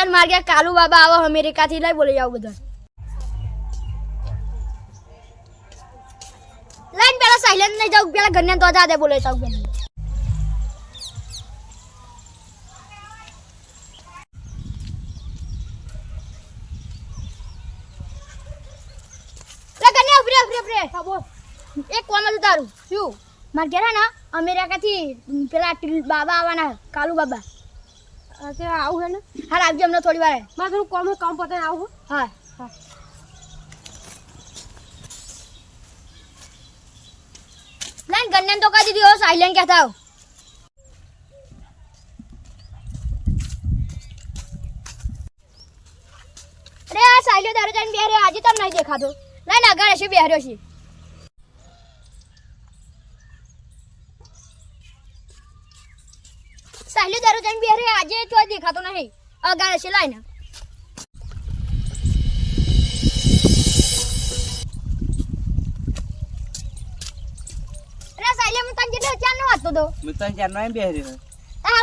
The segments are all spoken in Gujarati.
છે માર ગયા કાલુ બાબા આવો અમેરિકાથી લઈ બોલી જાવ બધા લાઈન પેલા સાયલેન્ટ નહીં જાવ પેલા ઘરને તો જા દે બોલે જાવ બેન લે ઘરને ઉભરે ઉભરે ઉભરે હા બોલ એક કોમ હતું તારું. શું? મારે ઘેર ને અમેરિકાથી પેલા બાબા આવવાના, કાલુ બાબા. અત્યારે આવું હે ને? હાલ આવજો અમને થોડી વાર. મારે થોડું કોમ કામ પતાવીને આવું હા. હા. ના ગન્ને તો કહી દીધી સાયલેન્ટ કહેતા હો અરે આ સાયલો દારૂ જઈને બેહર્યો આજે તમને નહીં દેખાતો. ના હશે બેહર્યો છે સાયલો દારૂ જઈને બેહર્યો આજે તો દેખાતો નહીં. અગાડે હશે લાઈન. અરે સાયલે હું તને જેટલો ચાર નો વાતો દો મેં તને ચારનો એમ બેહરી છે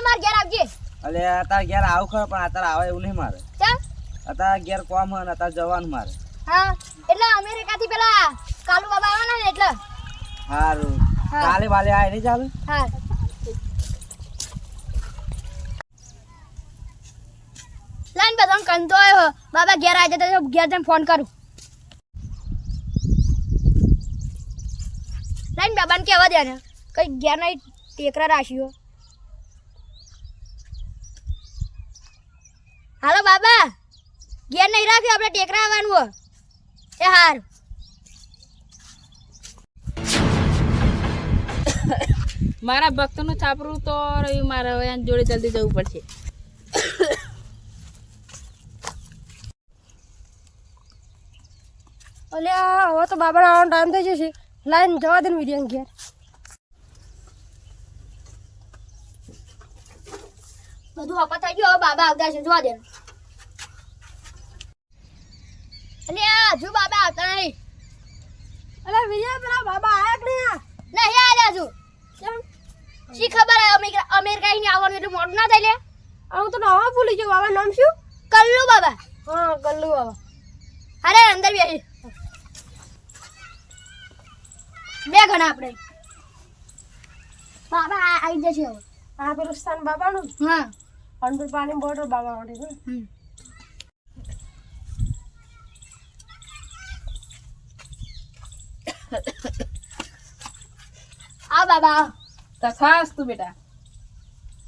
માર ઘેર આવજે. અલે તાર ઘેર આવું ખરો પણ અત્યારે આવે એવું નહીં મારે. અત્યારે ઘેર કોમ હે ને અત્યારે જવાનું મારે. હા એટલે અમેરિકાથી પેલા કાલુ બાબા આવવાના ને એટલે. હારું. કાલે વાલે આય નહીં ચાલે હા. લાઈન બધા કંતો આવ્યો બાબા ઘેર આવી જતા ઘેર જઈને ફોન કરું. લાઈન બાબાને કહેવા દે ને, કઈ ઘેર નહીં ટેકરા રાખ્યો. હાલો બાબા, ઘેર નહીં રાખ્યો, આપણે ટેકરા આવવાનું એ હાર. મારા ભક્તનું છાપરું તો રહ્યું, મારે હવે જોડે જલ્દી જવું પડશે. અલ્યા હવે તો બાબા આવવાનો ટાઈમ થઈ જશે. લાઈન જવા દે ને ઘેર. બધું હપત થઈ ગયું હવે બાબા આવતા છે જોવા દે. આ હજુ બાબા આવતા નહીં. અલે વિજય પેલા બાબા આયા કે નહીં? નહીં આવ્યા હજુ. શી ખબર અમેરિકા અમેરિકા અહીં આવવાનું એટલું મોડું ના થાય લે. હું તો નામ ભૂલી ગયો બાબા નામ શું? કલ્લુ બાબા. હા ગલ્લુ બાબા. અરે અંદર બેસી બે ઘણા આપણે. બાબા આ- આવી જશે હવે. આ પેલું સ્થાન બાબાનું હા. અંદર પાણી બોટલ બાબા માટે હમ. આ બાબા. તથાસ તું બેટા.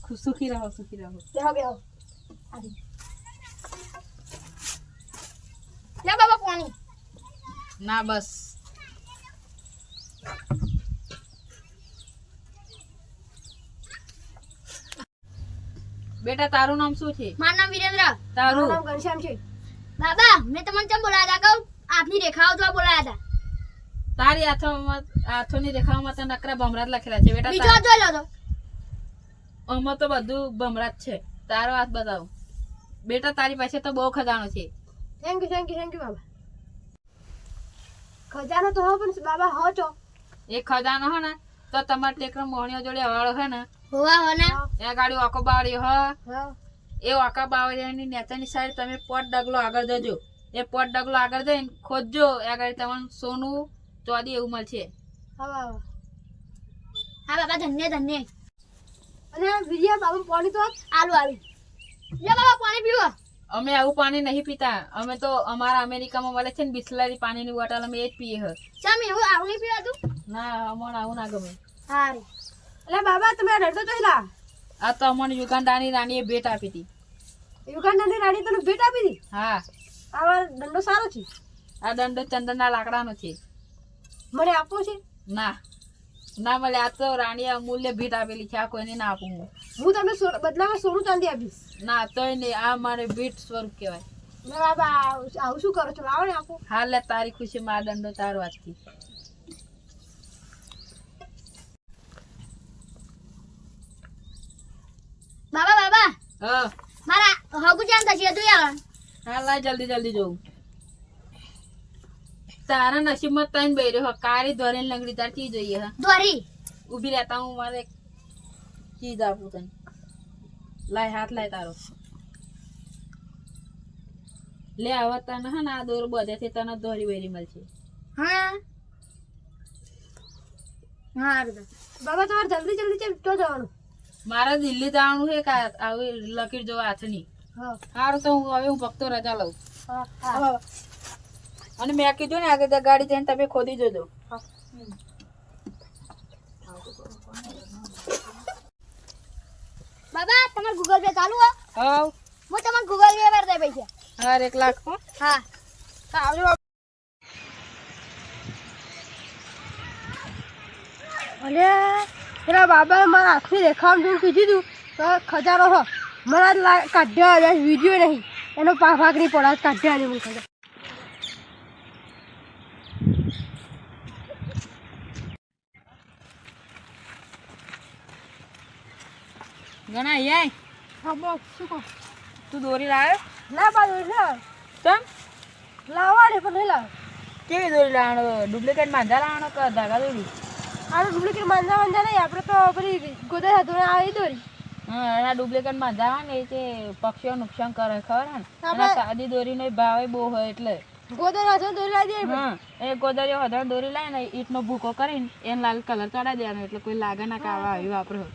ખુશ સુખી રહો સુખી રહો. બેહો બેહો. આવી. લે બાબા પાણી. ના બસ. બેટા તારું નામ શું છે? મારું નામ વિરેન્દ્ર. તારું? નામ ઘનશ્યામ છે. બાબા મેં તમને કેમ બોલાયા હતા કહું? આપની રેખાઓ જોવા બોલાયા હતા. તારી આથોમાં આથોની રેખાઓમાં તો નકરા ભમરાત લખેલા છે. બેટા બીજો જોઈ લો તો. આમાં તો બધું ભમરાત છે. તારો હાથ બતાવો. બેટા તારી પાસે તો બહુ ખજાનો છે. Thank you thank you thank you બાબા. ખજાનો તો હો પણ બાબા હો છો. એ ખજાનો હે ને તો તમારે ટેકરો મોહણીઓ જોડે હવાળો હે ને હોવા હો ને. એ ગાડી ઓકો બાવડી હ. એ ઓકા નેતાની સાઈડ તમે પોટ ડગલો આગળ જજો એ પોટ ડગલો આગળ જઈને ખોદજો એ ગાડી તમને સોનું ચોદી એવું મળશે. હા. હા બાબા ધન્ય ધન્ય. અને વિજય બાબા પાણી તો આલુ આવી. લે બાબા પાણી પીવો. અમે આવું પાણી નહીં પીતા. અમે તો અમારા અમેરિકામાં મળે છે ને બિસ્લરી પાણીની બોટલ અમે એ જ પીએ હ. ચમ એવું આવું નહીં પીવાતું? ના અમણ આવું ના ગમે. સારું એટલે બાબા તમે આ રડતો ચોઈલા આ તો અમણ યુગાંડાની રાણીએ ભેટ આપી હતી. યુગાંડાની રાણી તને ભેટ આપી હતી? હા. આવા દંડો સારો છે? આ દંડો ચંદનના લાકડાનો છે. મને આપવો છે? ના. ના મળે આ તો રાણીએ અમૂલ્ય ભેટ આપેલી છે આ કોઈને ના આપું હું. હું તમને બદલામાં સોનું ચાંદી આપીશ. ના તોય નહીં આ મારે ભેટ સ્વરૂપ કહેવાય. બાબા આવું શું કરો છો? લાવો ને આપું લે તારી ખુશી માં આ દંડો તારો આજથી બાબા બાબા હા. મારા હગુ થશે તું યાર હા લાય જલ્દી જલ્દી જવું તારા નસીબમાં તને બૈર્યો હ કાળી ધોરેન લંગડી તાર ચી જોઈએ હ? દોરી ઊભી રહેતા હું મારે ચીજ આપું તને. લાય હાથ લાય તારો. લે આવા તને હા ના દોર બધેથી તને દોરી બેરી મળશે. હા. હા બાબા તમારે જલ્દી જલ્દી ચમ તો જવાનું? મારે દિલ્હી જવાનું છે કે આવી લકીર જોવા હાથની. હા. સારું તો હું હવે હું ભક્તો રજા લઉં. હા હા. અને મેં કીધું ને આગળ ત્યાં ગાડી જઈને તમે ખોદી જજો. બાબા તમારે ગૂગલ પે ચાલુ હો. હા હું તમને ગૂગલ પે પર દે પૈસા. હાર એક લાખ હો. હા. આવજો બાબા અને પેલા બાબાએ મારા હાથની રેખામાં જોઈને કીધું હતું તો ખજારો હો. મારા જ કાઢ્યો આવ્યા વીડિયો નહીં. એનો પા ભાગ નહીં પડા કાઢ્યા નહીં મને ખબર ઘણા આય. હા બોલ શું કહો? તું દોરી લાવ્યો ના બા દોરી લાવ ચમ? લાવવાની પણ નહીં લાવ. કેવી દોરી લાવવાનો? ડુપ્લિકેટ માંધા લાવવાનો કે ધાગા દોરી? આનું ડુપ્લિકેટ માંજા માંજા નહીં આપણે તો પેલી ગોદર હાથોને આવી દોરી. હા એના ડુપ્લિકેટ માંજા ને એ તે પક્ષીઓ નુકસાન કરે ખબર હે ને? આપણે- સાદી દોરીનો ભાવે બહુ હોય એટલે. ગોદર હાથોને દોરી લાવી દે હા એ ગોદરીઓ હજાર દોરી લાવી ને ઈટનો ભૂકો કરીને એને લાલ કલર ચડાવી દેવાનો એટલે કોઈ લાગે ના કાવા આવા આવ્યું આપણે.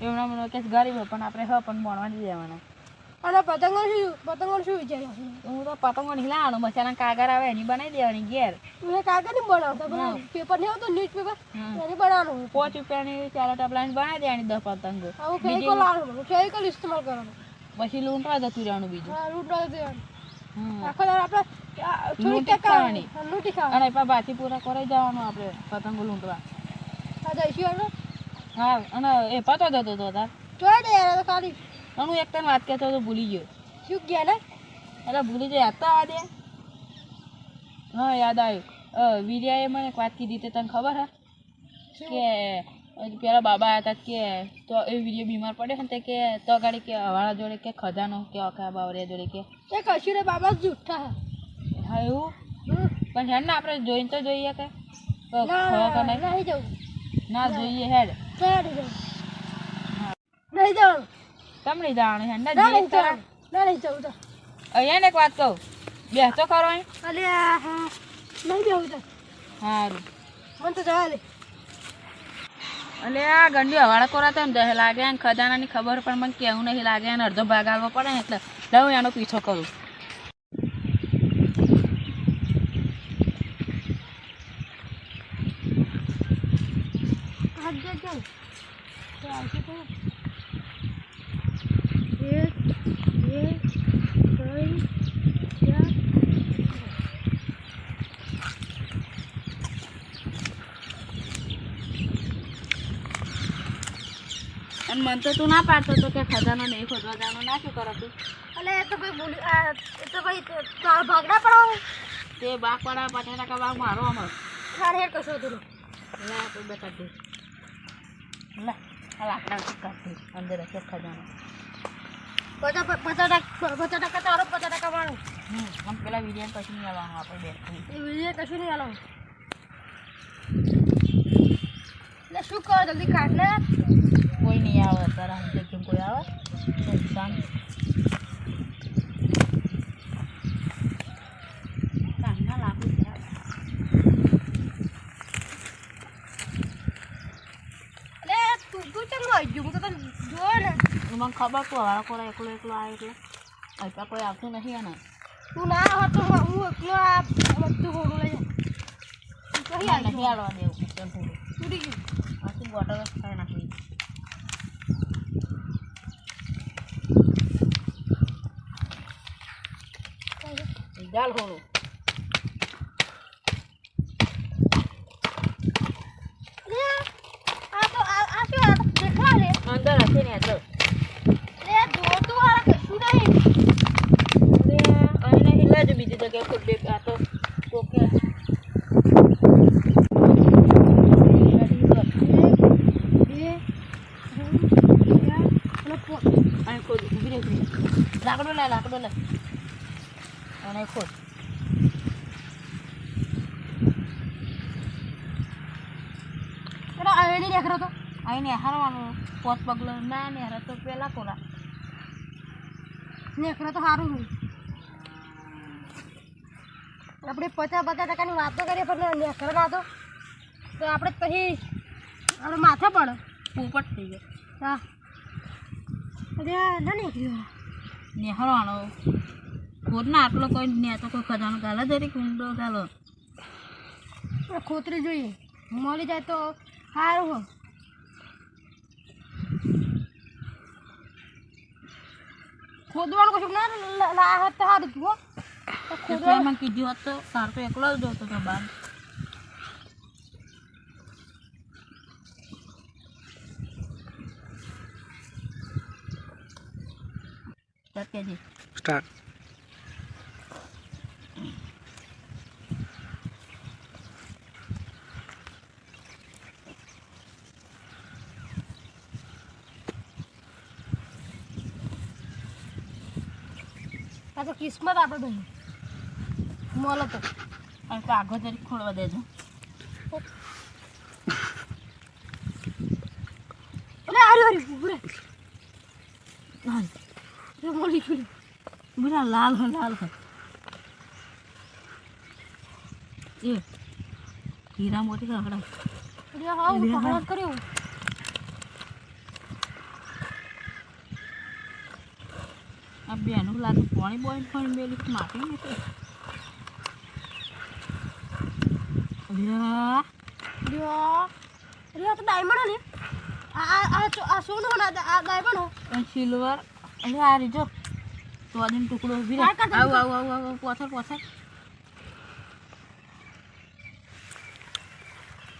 એમના મને કે ગરીબ હોય પણ આપણે હ પણ ભણવા જ દેવાના. અને પતંગો શું પતંગો શું વિચાર્યું હું તો પતંગો નહીં લાવવાનો મસાલા કાગર આવે એની બનાવી દેવાની ઘેર. મેં કાગળ નહીં બનાવતા પેપર નહીં આવતો ન્યૂઝ પેપર એની બનાવવાનું. પાંચ રૂપિયાની ચાર ટપલાની બનાવી દેવાની દસ પતંગો. આવું ફેવિકોલ લાવવાનું ફેવિકોલ ઇસ્તેમાલ કરવાનું. પછી લૂંટવા જતું રહેવાનું બીજું. હા લૂંટવા જતું રહેવાનું. આખો દાડો આપણે લૂંટી ખાવાની. લૂંટી ખાવાની. અને પણ બાથી પૂરા કરાઈ જવાનું આપણે પતંગો લૂંટવા. હા જઈશું હા અને એ પતો જતો હતો તાર. જોઈ દે યાર તો ખાલી. હું એક તને વાત કહેતો તો ભૂલી ગયો. શું ગયા ને? એટલે ભૂલી જાય હતા આ દે. હા યાદ આવ્યું. વિર્યાએ મને એક વાત કીધી તે તને ખબર હા? કે પેલા બાબા હતા કે તો એ વીડિયો બીમાર પડે છે ને તે કે તો ગાડી કે હવાળા જોડે કે ખજાનો કે અખા બાવરિયા જોડે કે. તે કશું રે બાબા જૂઠા. હા એવું? પણ હેડ ને આપણે જોઈને તો જોઈએ કે. ના જોઈએ હેડ. નહીં જવાનું તમને જાણ હેડ ને ના જોઈએ નહીં જ ખરા. જવાનું ના નહીં જવું તો અહીંયા ને એક વાત કહું. બેસતો ખરો અહીં? અલે હા. નહીં જવું તો સારું મને તો જવા લે અલે આ ગંડી હવાળા કોરા તો દહે લાગે ને ખજાનાની ખબર પણ મને કેવું નહીં લાગે અને અડધો ભાગ આલવો પડે ને એટલે લઉં એનો પીછો કરું. હાથ જો જો તો આવશે તો. એક બે ત્રણ ચાર અને મન તો તું ના પાડતો તો કે ખજાનો નહીં ખોદવા જવાનું ના શું કરો તું? એટલે એ તો ભાઈ બોલી એ તો તો તાર ભાગના પડો તે બાગ પડા પાછા કા બાગ મારો અમારો. તારે હેડ કશું હતું લે તો બતા દે. આ લાકડા કાઢી અંદર ખજાનો. પચાસ પચાસ ટકા તારો પચાસ ટકા મારો હમ આમ પેલા વીડિયો કશું નહીં આવવાનું આપણે બેઠું એ વીડિયો કશું નહીં આલો એટલે શું કરો જલ્દી કાઢ ને કોઈ નહીં આવે તારા હમ કોઈ આવે. સુનસાન કાંના લાકડું છે આ. એટલે તું તું ચમ આવી ગયું હું તો તને જોયો ને મને ખબર તો કોરા એકલો એકલો આવે એટલે અત્યારે કોઈ આવતું નથી અને તું ના હોત તો. હું એકલો આ બધું ઘોડું લઈ નહીં આવવા દેવું દેખલા લે અંદર હશે ને લે જોતું વાળા કશું નહીં અરે અહીં નહીં લેજો બીજી જગ્યાએ ખુદ બે આ તો રહે. લાકડો લે પોત પગલો. ના ને તો પેલા કોરા દેખરો તો સારું નહીં. આપણે પચાસ પચાસ ટકાની વાતો કરીએ પણ નેકર ના તો તો આપણે પછી આપણે માથે પડે. પોપટ થઈ ગયો. હા. અરે ના નીકળ્યો. નેહરવાનો ખોટ ના આટલો કોઈ ને તો કોઈ ખજાનો ગાલે જરી કુંડો ગાલો. ખોતરી જોઈએ. મળી જાય તો સારું હો ખોદવાનું કશું ના લાહત તો સારું તો એટલે એમાં કીધું હોત તો તાર તો એકલો જ જતો હતો બાર. ચાલ કહેજે. સ્ટાર્ટ. આ તો કિસ્મત આપણે ભાઈ મળે તો. અને આગો જરી ખોલવા દેજો. અરે. મળી ગયું બુરા લાલ હો લાલ હો. એ હીરા મોટી કાકડા અરે હા હું પકડ કર્યો આ બેનું લાગે પાણી બોણી પણ મેલી માટી ને તે અલ્યા લ્યો તો ડાયમંડ ને આ આ આ સોનું ને આ આ ડાયમંડ હો સિલ્વર અરે આ રીજો તો ટુકડો ઊભી રહે કાઢ, કાઢ, આવું આવું આવું આવું પોથર પોથર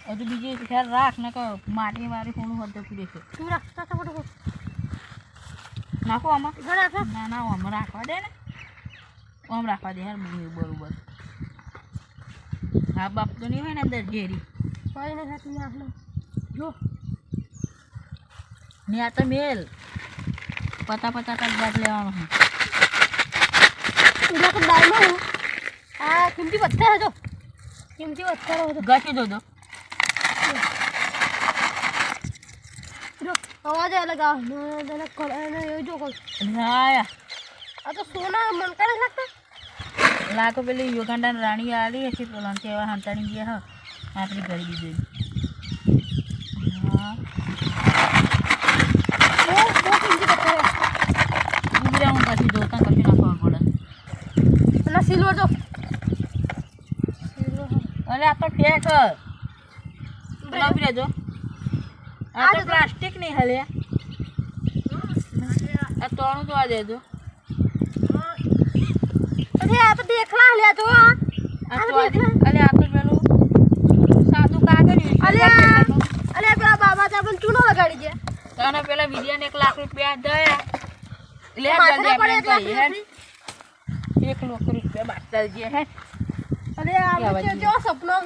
હજુ બીજી ખ્યાલ રાખ ને કહો માટી મારી ફોન હોત પૂરે છે. તું નાખો આમાં ના ના આમ રાખવા દે ને. આમ રાખવા દે યાર બરોબર. હા બાપ તો નહીં હોય ને અંદર ઘેરી કોઈ નહીં થતું નાખ લો જો ને આ તો મેલ પતા પતા કાલ બાદ લેવાનો એટલે તો હો આ કિંમતી પથ્થર હતો કિંમતી પથ્થર હતો ઘસી દો દો અવાજ અલગ આવે ને તને કલ- એને એ જો કોઈ રાયા આ તો સોના મનકા નથી લાગતા લાખો પેલી યુગાંડા રાણી આલી હશે પેલા કેવા હંતાણી ગયા હા આપણી કરી દીધી હા બહુ બહુ કિંમતી પથ્થર છે. ઊભી રહે, હું પછી જોતા કશું નાખવા પડે અને સિલ્વર જો અરે આ તો ફેક પેલા ઊભી રહેજો આ તો પ્લાસ્ટિક નહીં હલે આ તોણું તો આ દેજો અરે આ તો દેખલા લ્યા જો આ. આ તો અરે આ તો પેલું સાદું કાગળ અરે. અરે પેલા બાબા સાહેબ ચૂનો લગાડી છે તને પેલા વિદ્યાને એક લાખ રૂપિયા દયા. જલ્દી આપણે હે? એક લાખ રૂપિયા બાટલ જે હે. અરે આ જો સપનો